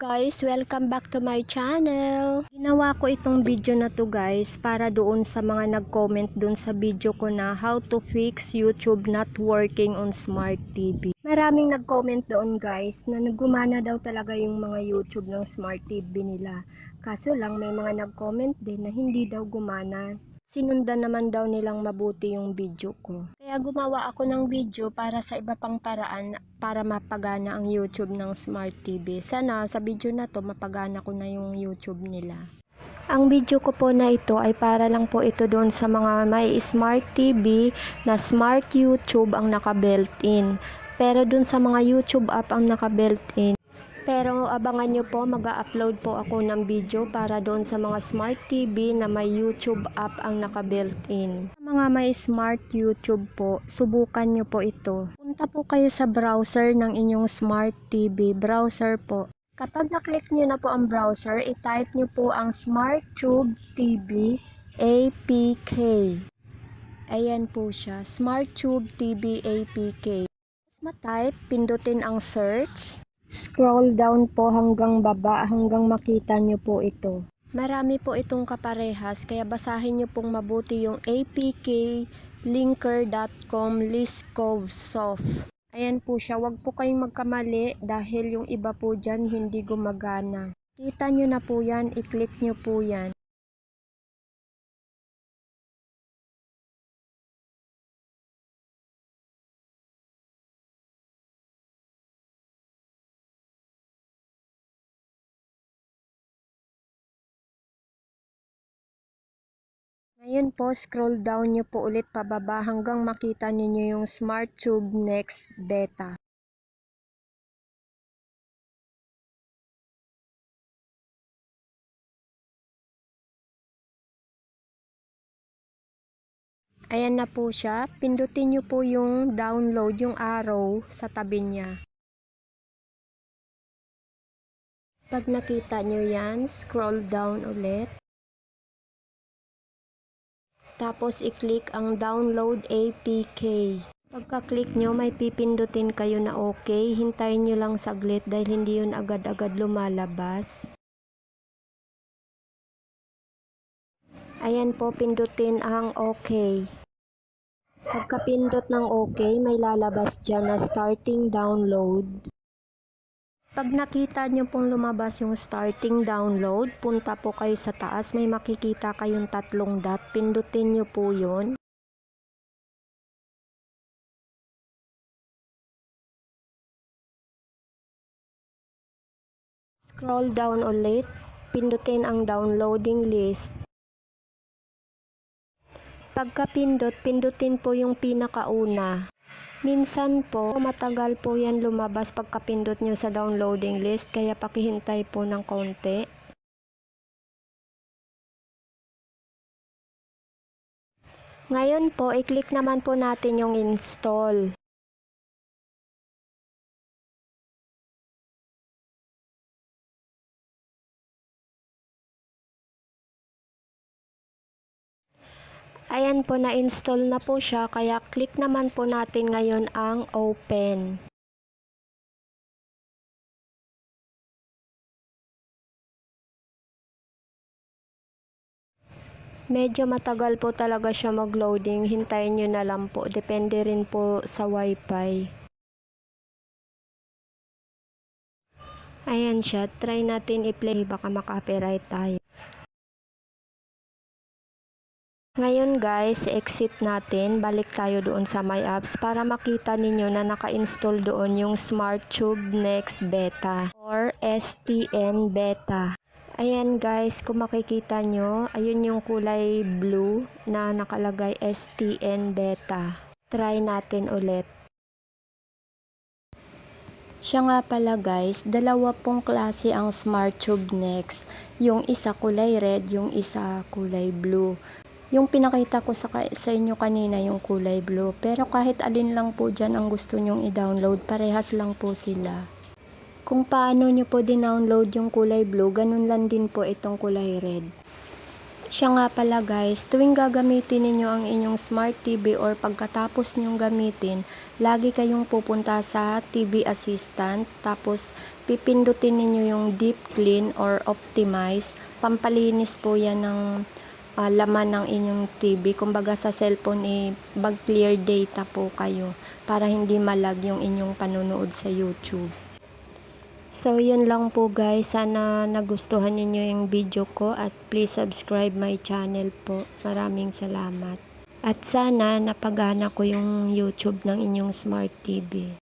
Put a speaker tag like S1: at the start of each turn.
S1: guys, welcome back to my channel. Ginawa ko itong video na to guys para doon sa mga nag-comment doon sa video ko na how to fix YouTube not working on smart TV. Maraming nag-comment doon guys na nagumana daw talaga yung mga YouTube ng smart TV nila. Kaso lang may mga nag-comment din na hindi daw gumana. Sinundan naman daw nilang mabuti yung video ko. Kaya gumawa ako ng video para sa iba pang paraan para mapagana ang YouTube ng Smart TV. Sana sa video na to mapagana ko na yung YouTube nila. Ang video ko po na ito ay para lang po ito doon sa mga may Smart TV na Smart YouTube ang naka-built-in. Pero doon sa mga YouTube app ang naka-built-in. Abangan nyo po, mag-upload po ako ng video para doon sa mga smart TV na may YouTube app ang naka-built-in. Sa mga may smart YouTube po, subukan nyo po ito. Punta po kayo sa browser ng inyong smart TV, browser po. Kapag na-click nyo na po ang browser, i-type nyo po ang SmartTube TV APK. Ayan po siya, SmartTube TV APK. Ma-type, pindutin ang search. Scroll down po hanggang baba hanggang makita nyo po ito. Marami po itong kaparehas kaya basahin nyo pong mabuti yung apklinker.com Liskovsoft. Ayan po siya, wag po kayong magkamali dahil yung iba po dyan hindi gumagana. Kita nyo na po yan, i-click nyo po yan. Ngayon po, scroll down nyo po ulit pababa hanggang makita ninyo yung SmartTube Next Beta. Ayan na po siya. Pindutin nyo po yung download, yung arrow sa tabi niya. Pag nakita nyo yan, scroll down ulit. Tapos i-click ang download APK. Pagka-click nyo, may pipindutin kayo na okay. Hintayin nyo lang saglit dahil hindi yun agad-agad lumalabas. Ayan po, pindutin ang okay. Pagka-pindot ng okay, may lalabas dyan na starting download. Pag nakita nyo pong lumabas yung starting download, punta po kayo sa taas, may makikita kayong tatlong dot, pindutin nyo po yun. Scroll down ulit, pindutin ang downloading list. Pagka-pindot, pindutin po yung pinakauna. Minsan po, matagal po yan lumabas pagkapindot nyo sa downloading list, kaya pakihintay po ng konti. Ngayon po, i-click naman po natin yung install. Ayan po, na-install na po siya, kaya click naman po natin ngayon ang open. Medyo matagal po talaga siya mag-loading, hintayin nyo na lang po, depende rin po sa wifi. Ayan siya, try natin i-play, baka maka-copyright tayo. Ngayon guys, exit natin, balik tayo doon sa My Apps para makita ninyo na naka-install doon yung SmartTube Next Beta or STN Beta. Ayan guys, kung makikita nyo, ayun yung kulay blue na nakalagay STN Beta. Try natin ulit. Siya nga pala guys, dalawa pong klase ang SmartTube Next. Yung isa kulay red, yung isa kulay blue. Yung pinakita ko sa, sa inyo kanina yung kulay blue. Pero kahit alin lang po dyan ang gusto nyong i-download, parehas lang po sila. Kung paano nyo po din-download yung kulay blue, ganun lang din po itong kulay red. Siya nga pala guys, tuwing gagamitin ninyo ang inyong smart TV or pagkatapos nyong gamitin, lagi kayong pupunta sa TV Assistant, tapos pipindutin ninyo yung Deep Clean or Optimize. Pampalinis po yan ng ah, laman ng inyong TV. Kumbaga sa cellphone, eh, mag-clear data po kayo para hindi malag yung inyong panonood sa YouTube. So, yun lang po guys. Sana nagustuhan ninyo yung video ko at please subscribe my channel po. Maraming salamat. At sana napagana ko yung YouTube ng inyong smart TV.